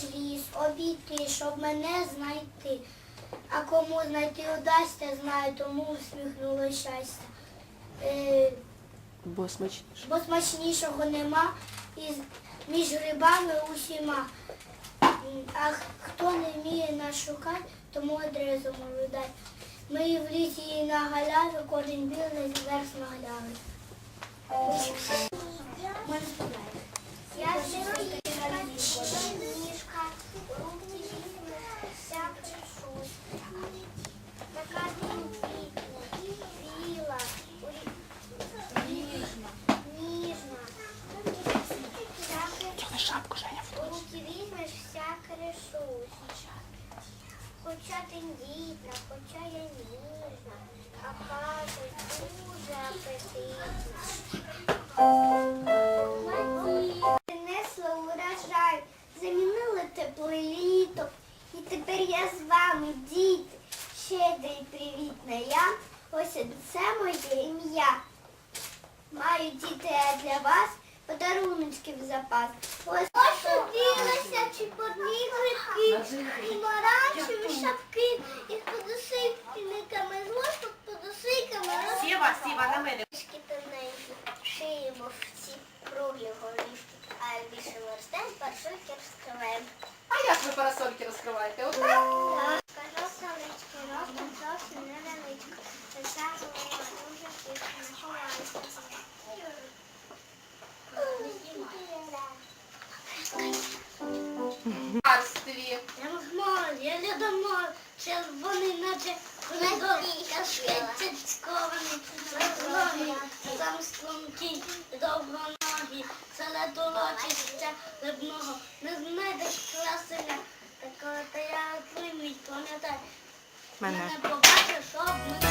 мусиш ліс обійти, щоб мене знайти. А кому знайти удасться, знаю, тому усміхнуло щастя. Е, Бо смачніше. бо смачнішого нема із, між грибами усіма. А хто не вміє нас шукати, тому адресу можу дати. Ми і в лісі і на галяві, кожен білий зверх на галяві. Я ніжка, руки візьме, вся пришусь. Така тендітна, біла, ніжна, ніжна. Вся шапку, Женя. у руки візьмеш, вся кришусь. Хоча тендітна, хоча я ніжна, а кажуть, дуже апетитна. Принесла урожай, замінила тепле літо. І тепер я з вами, діти, щедра і привітна я. Ось це моє ім'я. Маю діти для вас подаруночки в запас. Ось подивилася, чи подні грибки, і маранчеві шапки, і подосипниками, з ложок подосиками. Сіва, сіва, на мене. Тоненькі, шиємо в ці круглі голівки, а більше верстень паршульки розкриваємо. А як ви парасольки розкриваєте? Отак? Нормально, я не дома, червоний, наче коридорка, цяцькований, розлогий, сам стрункий, довгоногі, це толочиться рибного, не знайдеш красення, такого та я прийміть, пам'ятай, Мене. побачиш, що